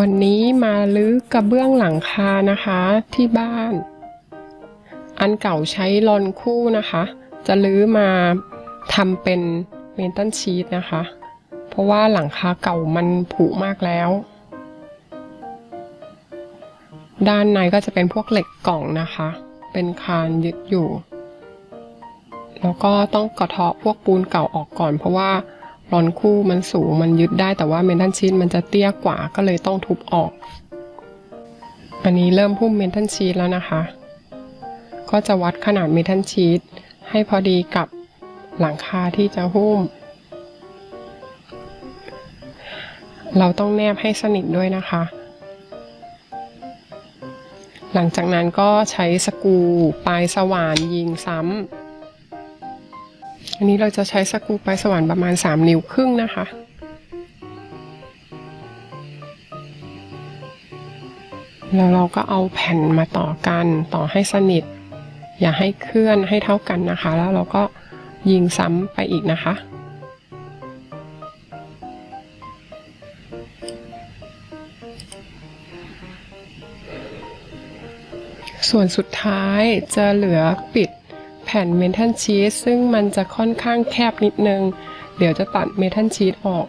วันนี้มาลื้อกระเบื้องหลังคานะคะที่บ้าน อันเก่าใช้ลอนคู่นะคะ จะลื้อมาทำเป็นเมนตัลชีตนะคะ เพราะว่าหลังคาเก่ามันผุมากแล้ว ด้านในก็จะเป็นพวกเหล็กกล่องนะคะ เป็นคานยึดอยู่ แล้วก็ต้องกระเทาะพวกปูนเก่าออกก่อนเพราะว่า ลอนคู่มันสูงมันยึดได้แต่ว่าเมนทัลชีตมันจะเตี้ยกว่าก็เลยต้องทุบออก อันนี้เริ่มพุ่มเมนทัลชีตแล้วนะคะ ก็จะวัดขนาดเมทัลชีตให้พอดีกับหลังคาที่จะหุ้ม เราต้องแนบให้สนิทด้วยนะคะ หลังจากนั้นก็ใช้สกูปลายสว่านยิงซ้ำ อันนี้เราจะใช้สกรูปลายสว่านประมาณ 3 นิ้วครึ่งนะคะ แล้วเราก็เอาแผ่นมาต่อกันต่อให้สนิท อย่าให้เคลื่อนให้เท่ากันนะคะ แล้วเราก็ยิงซ้ำไปอีกนะคะส่วนสุดท้ายจะเหลือปิด แผ่นเมทัลชีสซึ่งมันจะค่อนข้างแคบนิดนึง เดี๋ยวจะตัดเมทัลชีสออก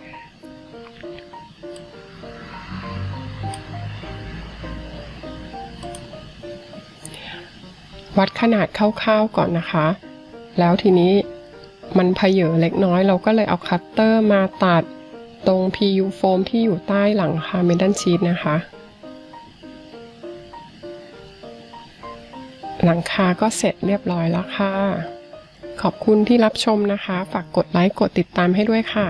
วัดขนาดคร่าวๆก่อนนะคะ แล้วทีนี้มันเพเยอเล็กน้อย เราก็เลยเอาคัตเตอร์มาตัดตรง PU โฟมที่อยู่ใต้หลังคาเมทัลชีสนะคะ หลังคาก็เสร็จเรียบร้อยแล้วค่ะ ขอบคุณที่รับชมนะคะ ฝากกดไลค์กดติดตามให้ด้วยค่ะ